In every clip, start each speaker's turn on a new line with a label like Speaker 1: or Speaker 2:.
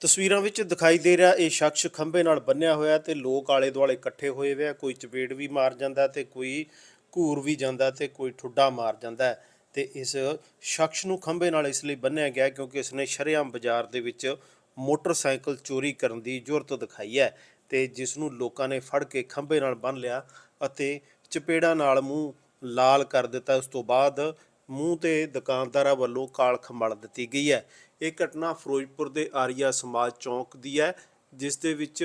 Speaker 1: ਤਸਵੀਰਾਂ ਵਿੱਚ ਦਿਖਾਈ ਦੇ ਰਿਹਾ ਇਹ ਸ਼ਖਸ ਖੰਭੇ ਨਾਲ ਬੰਨਿਆ ਹੋਇਆ ਤੇ ਲੋਕ ਆਲੇ ਦੁਆਲੇ ਇਕੱਠੇ ਹੋਏ ਹੋਏ ਆ। ਕੋਈ ਚਪੇੜ ਵੀ ਮਾਰ ਜਾਂਦਾ ਤੇ ਕੋਈ ਘੂਰ ਵੀ ਜਾਂਦਾ ਤੇ ਕੋਈ ਠੁੱਡਾ ਮਾਰ ਜਾਂਦਾ ਹੈ। ਤੇ ਇਸ ਸ਼ਖਸ ਨੂੰ ਖੰਭੇ ਨਾਲ ਇਸ ਲਈ ਬੰਨਿਆ ਗਿਆ ਕਿਉਂਕਿ ਇਸਨੇ ਸ਼ਰੇਆਮ ਬਾਜ਼ਾਰ ਦੇ ਵਿੱਚ ਮੋਟਰਸਾਈਕਲ ਚੋਰੀ ਕਰਨ ਦੀ ਜੁਰਤ ਦਿਖਾਈ ਹੈ ਤੇ ਜਿਸ ਨੂੰ ਲੋਕਾਂ ਨੇ ਫੜ ਕੇ ਖੰਭੇ ਨਾਲ ਬੰਨ ਲਿਆ ਅਤੇ ਚਪੇੜਾਂ ਨਾਲ ਮੂੰਹ ਲਾਲ ਕਰ ਦਿੱਤਾ। ਉਸ ਤੋਂ ਬਾਅਦ ਮੂੰਹ ਤੇ ਦੁਕਾਨਦਾਰਾਂ ਵੱਲੋਂ ਕਾਲਖ ਮਲ ਦਿੱਤੀ ਗਈ ਹੈ। ਇਹ ਘਟਨਾ ਫਿਰੋਜ਼ਪੁਰ ਦੇ ਆਰੀਆ ਸਮਾਜ ਚੌਂਕ ਦੀ ਹੈ, ਜਿਸ ਦੇ ਵਿੱਚ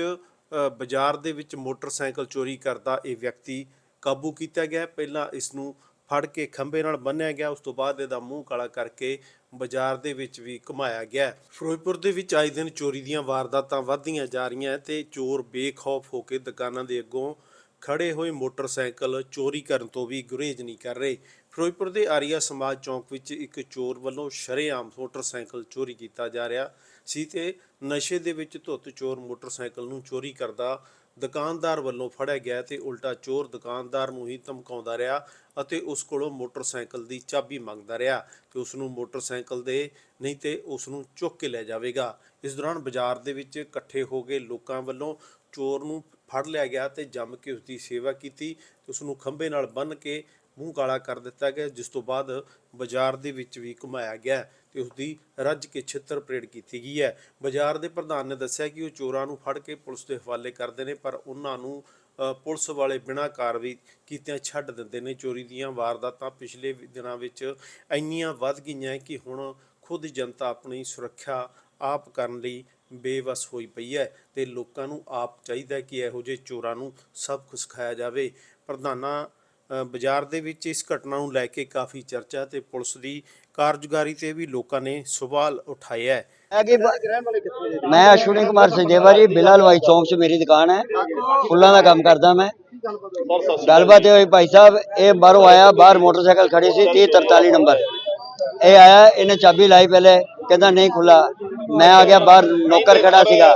Speaker 1: ਬਾਜ਼ਾਰ ਦੇ ਵਿੱਚ ਮੋਟਰਸਾਈਕਲ ਚੋਰੀ ਕਰਦਾ ਇਹ ਵਿਅਕਤੀ ਕਾਬੂ ਕੀਤਾ ਗਿਆ ਪਹਿਲਾਂ ਇਸ ਨੂੰ ਫੜ ਕੇ ਖੰਭੇ ਨਾਲ ਬੰਨਿਆ ਗਿਆ, ਉਸ ਤੋਂ ਬਾਅਦ ਇਹਦਾ ਮੂੰਹ ਕਾਲਾ ਕਰਕੇ ਬਾਜ਼ਾਰ ਦੇ ਵਿੱਚ ਵੀ ਘੁਮਾਇਆ ਗਿਆ ਫਿਰੋਜ਼ਪੁਰ ਦੇ ਵਿੱਚ ਆਏ ਦਿਨ ਚੋਰੀ ਦੀਆਂ ਵਾਰਦਾਤਾਂ ਵੱਧਦੀਆਂ ਜਾ ਰਹੀਆਂ ਹੈ ਤੇ ਚੋਰ ਬੇਖੌਫ ਹੋ ਕੇ ਦੁਕਾਨਾਂ ਦੇ ਅੱਗੋਂ ਖੜੇ ਹੋਏ ਮੋਟਰਸਾਈਕਲ ਚੋਰੀ ਕਰਨ ਤੋਂ ਵੀ ਗੁਰੇਜ਼ ਨਹੀਂ ਕਰ ਰਹੇ। ਫਿਰੋਜ਼ਪੁਰ ਦੇ ਆਰੀਆ ਸਮਾਜ ਚੌਂਕ ਵਿੱਚ ਇੱਕ ਚੋਰ ਵੱਲੋਂ ਸ਼ਰੇਆਮ ਮੋਟਰਸਾਈਕਲ ਚੋਰੀ ਕੀਤਾ ਜਾ ਰਿਹਾ ਸੀ ਤੇ ਨਸ਼ੇ ਦੇ ਵਿੱਚ ਧੁੱਤ ਚੋਰ ਮੋਟਰਸਾਈਕਲ ਨੂੰ ਚੋਰੀ ਕਰਦਾ ਦੁਕਾਨਦਾਰ ਵੱਲੋਂ ਫੜਿਆ ਗਿਆ ਤੇ ਉਲਟਾ ਚੋਰ ਦੁਕਾਨਦਾਰ ਨੂੰ ਹੀ ਧਮਕਾਉਂਦਾ ਰਿਹਾ ਅਤੇ ਉਸ ਕੋਲੋਂ ਮੋਟਰਸਾਈਕਲ ਦੀ ਚਾਬੀ ਮੰਗਦਾ ਰਿਹਾ ਕਿ ਉਸ ਨੂੰ ਮੋਟਰਸਾਈਕਲ ਦੇ, ਨਹੀਂ ਤੇ ਉਸ ਨੂੰ ਚੁੱਕ ਕੇ ਲੈ ਜਾਵੇਗਾ। ਇਸ ਦੌਰਾਨ ਬਾਜ਼ਾਰ ਦੇ ਵਿੱਚ ਇਕੱਠੇ ਹੋ ਗਏ ਲੋਕਾਂ ਵੱਲੋਂ ਚੋਰ ਨੂੰ ਫੜ ਲਿਆ ਗਿਆ ਤੇ ਜੰਮ ਕੇ ਉਸ ਦੀ ਸੇਵਾ ਕੀਤੀ ਤੇ ਉਸ ਨੂੰ ਖੰਭੇ ਨਾਲ ਬੰਨ੍ਹ ਕੇ ਮੂੰਹ ਕਾਲਾ ਕਰ ਦਿੱਤਾ ਗਿਆ, ਜਿਸ ਤੋਂ ਬਾਅਦ ਬਾਜ਼ਾਰ ਦੇ ਵਿੱਚ ਵੀ ਘੁਮਾਇਆ ਗਿਆ ਤੇ ਉਸ ਦੀ ਰੱਜ ਕੇ ਛਿੱਤਰ ਪਰੇਡ ਕੀਤੀ ਗਈ ਹੈ। ਬਾਜ਼ਾਰ ਦੇ ਪ੍ਰਧਾਨ ਨੇ ਦੱਸਿਆ ਕਿ ਉਹ ਚੋਰਾਂ ਨੂੰ ਫੜ ਕੇ ਪੁਲਿਸ ਦੇ ਹਵਾਲੇ ਕਰਦੇ ਨੇ, ਪਰ ਉਹਨਾਂ ਨੂੰ ਪੁਲਿਸ ਵਾਲੇ ਬਿਨਾਂ ਕਾਰਵਾਈ ਕੀਤਿਆਂ ਛੱਡ ਦਿੰਦੇ ਨੇ। ਚੋਰੀ ਦੀਆਂ ਵਾਰਦਾਤਾਂ ਪਿਛਲੇ ਵੀ ਦਿਨਾਂ ਵਿੱਚ ਇੰਨੀਆਂ ਵੱਧ ਗਈਆਂ ਕਿ ਹੁਣ ਖੁਦ ਜਨਤਾ ਆਪਣੀ ਸੁਰੱਖਿਆ ਆਪ ਕਰਨ ਲਈ ਬੇਵਸ ਹੋਈ ਪਈ ਹੈ ਤੇ ਲੋਕਾਂ ਨੂੰ ਆਪ ਚਾਹੀਦਾ ਕਿ ਇਹੋ ਜਿਹੇ ਚੋਰਾਂ ਨੂੰ ਸਭ ਕੁਝ ਸਿਖਾਇਆ ਜਾਵੇ। ਪ੍ਰਧਾਨਾ ਬਾਜ਼ਾਰ ਦੇ ਵਿੱਚ ਇਸ ਘਟਨਾ ਨੂੰ ਲੈ ਕੇ ਕਾਫੀ ਚਰਚਾ ਤੇ ਪੁਲਿਸ ਦੀ ਕਾਰਜਕਾਰੀ ਤੇ ਵੀ ਲੋਕਾਂ ਨੇ ਸਵਾਲ ਉਠਾਇਆ ਹੈ।
Speaker 2: ਮੈਂ ਅਸ਼ਵਨੀ ਕੁਮਾਰ ਸਜੇਵਾ ਜੀ ਬਿਲਾ ਹਲਵਾਈ ਚੌਂਕ 'ਚ ਮੇਰੀ ਦੁਕਾਨ ਹੈ। ਫੁੱਲਾਂ ਦਾ ਕੰਮ ਕਰਦਾ ਮੈਂ। ਗੱਲਬਾਤ ਇਹ ਹੋਈ ਭਾਈ ਸਾਹਿਬ ਇਹ ਬਾਹਰੋਂ ਆਇਆ ਬਾਹਰ ਮੋਟਰਸਾਈਕਲ ਖੜੀ ਸੀ 3043 ਨੰਬਰ। ਇਹ ਆਇਆ ਇਹਨੇ ਚਾਬੀ ਲਾਈ ਪਹਿਲੇ ਕਹਿੰਦਾ ਨਹੀਂ ਖੁੱਲਾ ਮੈਂ ਆ ਗਿਆ ਬਾਹਰ ਨੌਕਰ ਖੜਾ ਸੀਗਾ।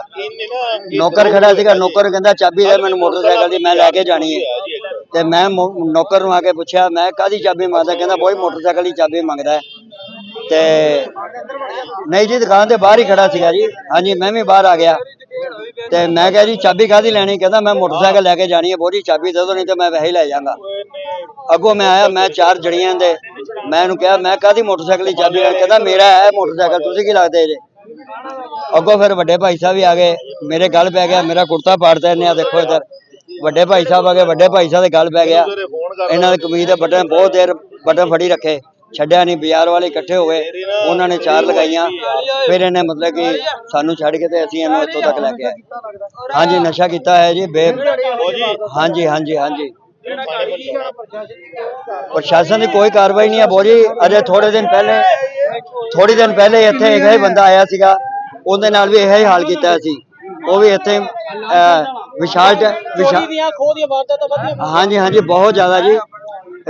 Speaker 2: ਨੌਕਰ ਖੜਾ ਸੀਗਾ ਨੌਕਰ ਕਹਿੰਦਾ ਚਾਬੀ ਦੇ ਮੈਨੂੰ ਮੋਟਰਸਾਈਕਲ ਦੀ ਮੈਂ ਲੈ ਕੇ ਜਾਣੀ ਹੈ। ਤੇ ਮੈਂ ਨੌਕਰ ਨੂੰ ਆ ਕੇ ਪੁੱਛਿਆ, ਮੈਂ ਕਾਦੀ ਚਾਬੀ ਮੰਗਦਾ? ਕਹਿੰਦਾ, ਬੋਈ ਮੋਟਰਸਾਈਕਲ ਦੀ ਚਾਬੀ ਮੰਗਦਾ ਤੇ ਨਹੀਂ ਜੀ ਦੁਕਾਨ ਦੇ ਬਾਹਰ ਹੀ ਖੜਾ ਸੀਗਾ ਜੀ। ਹਾਂਜੀ, ਮੈਂ ਵੀ ਬਾਹਰ ਆ ਗਿਆ। ਤੇ ਮੈਂ ਕਿਹਾ, ਜੀ, ਚਾਬੀ ਕਾਦੀ ਲੈਣੀ? ਕਹਿੰਦਾ, ਮੈਂ ਮੋਟਰਸਾਈਕਲ ਲੈ ਕੇ ਜਾਣੀ ਹੈ, ਬੋਰੀ ਚਾਬੀ ਦੇ ਦਿਓ, ਨਹੀਂ ਤੇ ਮੈਂ ਵੈਸੇ ਹੀ ਲੈ ਜਾਵਾਂਗਾ। ਅੱਗੋਂ ਮੈਂ ਆਇਆ, ਮੈਂ ਚਾਰ ਜੜੀਆਂ ਦੇ, ਮੈਂ ਇਹਨੂੰ ਕਿਹਾ, ਮੈਂ ਕਾਦੀ ਮੋਟਰਸਾਈਕਲ ਦੀ ਚਾਬੀ ਲੈਣੀ? ਕਹਿੰਦਾ, ਮੇਰਾ ਹੈ ਮੋਟਰਸਾਈਕਲ, ਤੁਸੀਂ ਕੀ ਲੱਗਦੇ ਜੇ? ਅੱਗੋਂ ਫਿਰ ਵੱਡੇ ਭਾਈ ਸਾਹਿਬ ਵੀ ਆ ਗਏ। ਮੇਰੇ ਗੱਲ ਪੈ ਗਿਆ, ਮੇਰਾ ਕੁੜਤਾ ਪਾੜਤਾ ਇਹਨੇ ਆ ਦੇਖੋ ਇਧਰ। ਵੱਡੇ ਭਾਈ ਸਾਹਿਬ ਆ ਗਏ ਵੱਡੇ ਭਾਈ ਸਾਹਿਬ ਦੇ ਗੱਲ ਪੈ ਗਿਆ। ਇਹਨਾਂ ਦੇ ਕਮੀਜ਼ ਦੇ ਬਟਨ ਬਹੁਤ ਦੇਰ ਬਟਨ ਫੜੀ ਰੱਖੇ। ਛੱਡਿਆ ਨਹੀਂ ਬਾਜ਼ਾਰ ਵਾਲੇ ਇਕੱਠੇ ਹੋ ਗਏ। ਉਹਨਾਂ ਨੇ ਚਾਰ ਲਗਾਈਆਂ। ਫਿਰ ਇਹਨੇ ਮਤਲਬ ਕਿ ਸਾਨੂੰ ਛੱਡ ਕੇ ਤੇ ਅਸੀਂ ਇਹਨੂੰ ਇੱਥੋਂ ਤੱਕ ਲੈ ਕੇ ਆਏ। ਹਾਂਜੀ ਨਸ਼ਾ ਕੀਤਾ ਹੈ ਜੀ ਬੇ ਹਾਂਜੀ ਹਾਂਜੀ ਹਾਂਜੀ। ਪ੍ਰਸ਼ਾਸਨ ਦੀ ਕੋਈ ਕਾਰਵਾਈ ਨਹੀਂ ਹੈ ਬੋਜੀ। ਅਜੇ ਥੋੜੇ ਦਿਨ ਪਹਿਲੇ ਥੋੜੀ ਦਿਨ ਪਹਿਲੇ ਇੱਥੇ ਇੱਕ ਹੀ ਬੰਦਾ ਆਇਆ ਸੀਗਾ। ਉਹਦੇ ਨਾਲ ਵੀ ਇਹੋ ਹੀ ਹਾਲ ਕੀਤਾ ਸੀ। ਉਹ ਵੀ ਇੱਥੇ ਵਿਸ਼ਾਲ ਟੈ- ਵਿਸ਼ਾਲ
Speaker 3: ਦੀਆਂ ਖੋਹ ਦੀਆਂ ਵਾਰਦਾਤਾਂ ਵਧੀਆਂ
Speaker 2: ਹਾਂਜੀ ਹਾਂਜੀ ਬਹੁਤ ਜ਼ਿਆਦਾ ਜੀ।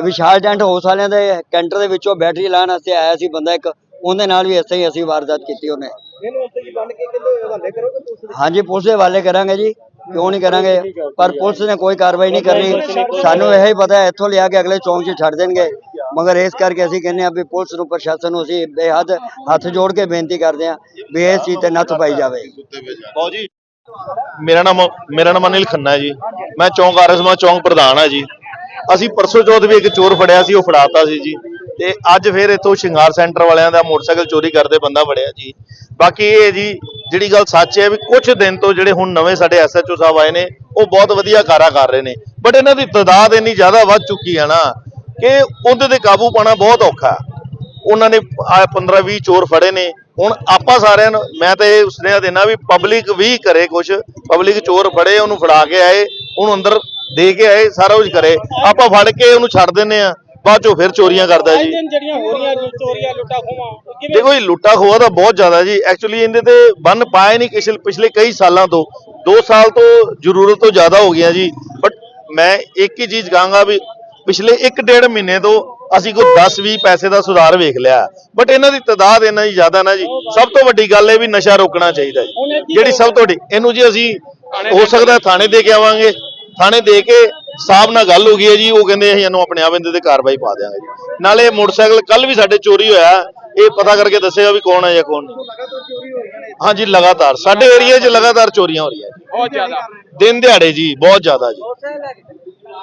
Speaker 2: ਵਿਸ਼ਾਲ ਟੈਂਟ ਹਾਊਸ ਵਾਲਿਆਂ ਦੇ ਕੈਂਟਰ ਦੇ ਵਿੱਚੋਂ ਬੈਟਰੀ ਲਾਉਣ ਵਾਸਤੇ ਆਇਆ ਸੀ ਬੰਦਾ ਇੱਕ। ਉਹਦੇ ਨਾਲ ਵੀ ਇੱਥੇ ਹੀ ਅਸੀਂ ਵਾਰਦਾਤ ਕੀਤੀ ਉਹਨੇ।
Speaker 3: ਇਹਨੂੰ ਬੰਨ ਕੇ ਹਵਾਲੇ ਕਰੋਗੇ ਪੁਲਿਸ ਦੇ?
Speaker 2: ਹਾਂਜੀ ਪੁਲਿਸ ਦੇ ਹਵਾਲੇ ਕਰਾਂਗੇ ਜੀ। ਕਿਉਂ ਨਹੀਂ ਕਰਾਂਗੇ? ਪਰ ਪੁਲਿਸ ਨੇ ਕੋਈ ਕਾਰਵਾਈ ਨਹੀਂ ਕਰਨੀ। ਸਾਨੂੰ ਇਹ ਹੀ ਪਤਾ ਹੈ ਇੱਥੋਂ ਲਿਆ ਕੇ ਅਗਲੇ ਚੌਂਕ 'ਚ ਛੱਡ ਦੇਣਗੇ। ਮਗਰ ਇਸ ਕਰਕੇ ਅਸੀਂ ਕਹਿੰਦੇ ਆ ਵੀ ਪੁਲਿਸ ਨੂੰ ਪ੍ਰਸ਼ਾਸਨ ਨੂੰ ਅਸੀਂ ਬੇਹੱਦ ਹੱਥ ਜੋੜ ਕੇ ਬੇਨਤੀ ਕਰਦੇ ਆ ਵੀ ਇਸ ਚੀਜ਼ ਤੇ ਨੱਥ ਪਾਈ ਜਾਵੇ।
Speaker 4: ਮੇਰਾ ਨਾਮ ਮੇਰਾ ਨਾਮ ਅਨਿਲ ਖੰਨਾ ਹੈ ਜੀ। ਮੈਂ ਚੌਂਕ ਆਰਐਸਮਾ ਚੌਂਕ ਪ੍ਰਧਾਨ ਹਾਂ ਜੀ। ਅਸੀਂ ਪਰਸੋਂ ਚੌਥ ਵੀ ਇੱਕ ਚੋਰ ਫੜਿਆ ਸੀ, ਉਹ ਫੜਾਤਾ ਸੀ ਜੀ। ਤੇ ਅੱਜ ਫਿਰ ਇੱਥੋਂ ਸ਼ਿੰਗਾਰ ਸੈਂਟਰ ਵਾਲਿਆਂ ਦਾ ਮੋਟਰਸਾਈਕਲ ਚੋਰੀ ਕਰਦੇ ਬੰਦਾ ਫੜਿਆ ਜੀ। ਬਾਕੀ ਇਹ ਹੈ ਜੀ, ਜਿਹੜੀ ਗੱਲ ਸੱਚ ਹੈ ਵੀ ਕੁਝ ਦਿਨ ਤੋਂ ਜਿਹੜੇ ਹੁਣ ਨਵੇਂ ਸਾਡੇ ਐਸਐਚਓ ਸਾਹਿਬ ਆਏ ਨੇ, ਉਹ ਬਹੁਤ ਵਧੀਆ ਕਾਰਾ ਕਰ ਰਹੇ ਨੇ। ਬਟ ਇਹਨਾਂ ਦੀ ਤਦਾਦ ਇੰਨੀ ਜ਼ਿਆਦਾ ਵੱਧ ਚੁੱਕੀ ਹੈ ਨਾ ਕਿ ਉਹਦੇ ਤੇ ਕਾਬੂ ਪਾਣਾ ਬਹੁਤ ਔਖਾ। ਉਹਨਾਂ ਨੇ 15 20 ਚੋਰ ਫੜੇ ਨੇ। ਹੁਣ ਆਪਾਂ ਸਾਰਿਆਂ ਨੂੰ ਮੈਂ ਤਾਂ ਇਹ ਸੁਨੇਹਾ ਦੇਣਾ ਵੀ ਪਬਲਿਕ ਵੀ ਕਰੇ ਕੁਝ ਪਬਲਿਕ ਚੋਰ ਫੜੇ ਉਹਨੂੰ ਫੜਾ ਕੇ ਆਏ ਉਹਨੂੰ ਅੰਦਰ ਦੇ ਕੇ ਆਏ ਸਾਰਾ ਕੁਝ ਕਰੇ। ਆਪਾਂ ਫੜ ਕੇ ਉਹਨੂੰ ਛੱਡ ਦਿੰਨੇ ਆ ਬਾਅਦ ਚੋਂ ਫਿਰ ਚੋਰੀਆਂ ਕਰਦਾ ਜੀ।
Speaker 3: ਦਿਨ ਜਿਹੜੀਆਂ ਹੋ ਰਹੀਆਂ ਜੀ, ਚੋਰੀਆਂ ਲੁੱਟਾਂ
Speaker 4: ਦੇਖੋ ਇਹ ਖੋਆ ਤਾਂ ਬਹੁਤ ਜ਼ਿਆਦਾ ਜੀ। ਐਕਚੁਅਲੀ ਇਹਦੇ ਤੇ ਬੰਨ ਪਾਏ ਨਹੀਂ ਪਿਛਲੇ ਪਿਛਲੇ ਕਈ ਸਾਲਾਂ ਤੋਂ। 2 ਸਾਲ ਤੋਂ ਜ਼ਰੂਰਤ ਤੋਂ ਜ਼ਿਆਦਾ ਹੋ ਗਿਆ ਜੀ। ਬਟ ਮੈਂ ਇੱਕ ਹੀ ਚੀਜ਼ ਕਹਾਂਗਾ ਵੀ ਪਿਛਲੇ 1.5 ਮਹੀਨੇ ਤੋਂ ਅਸੀਂ ਕੋਈ 10-20 ਪੈਸੇ ਦਾ ਸੁਧਾਰ ਵੇਖ ਲਿਆ। ਬਟ ਇਹਨਾਂ ਦੀ ਤਾਦਾਦ ਇੰਨਾ ਹੀ ਜ਼ਿਆਦਾ ਨਾ ਜੀ। ਸਭ ਤੋਂ ਵੱਡੀ ਗੱਲ ਇਹ ਵੀ ਨਸ਼ਾ ਰੋਕਣਾ ਚਾਹੀਦਾ ਜੀ। ਜਿਹੜੀ ਸਭ ਤੋਂ ਵੱਡੀ ਇਹਨੂੰ ਜੀ ਅਸੀਂ ਹੋ ਸਕਦਾ ਥਾਣੇ ਦੇ ਕੇ ਆਵਾਂਗੇ। ਥਾਣੇ ਦੇ ਕੇ ਸਾਹਿਬ ਨਾਲ ਗੱਲ ਹੋ ਗਈ ਹੈ ਜੀ। ਉਹ ਕਹਿੰਦੇ ਅਸੀਂ ਇਹਨੂੰ ਆਪਣੇ ਆਪ ਇਹਦੇ ਤੇ ਕਾਰਵਾਈ ਪਾ ਦਿਆਂਗੇ ਜੀ। ਨਾਲੇ ਮੋਟਰਸਾਈਕਲ ਕੱਲ ਵੀ ਸਾਡੇ ਚੋਰੀ ਹੋਇਆ। ਇਹ ਪਤਾ ਕਰਕੇ ਦੱਸੇਗਾ ਵੀ ਕੌਣ ਹੈ ਜਾਂ ਕੌਣ ਨਹੀਂ। ਹਾਂਜੀ ਲਗਾਤਾਰ। ਸਾਡੇ ਏਰੀਆ 'ਚ ਲਗਾਤਾਰ ਚੋਰੀਆਂ ਹੋ ਰਹੀਆਂ
Speaker 3: ਬਹੁਤ ਜ਼ਿਆਦਾ।
Speaker 4: ਦਿਨ ਦਿਹਾੜੇ ਜੀ ਬਹੁਤ ਜ਼ਿਆਦਾ ਜੀ।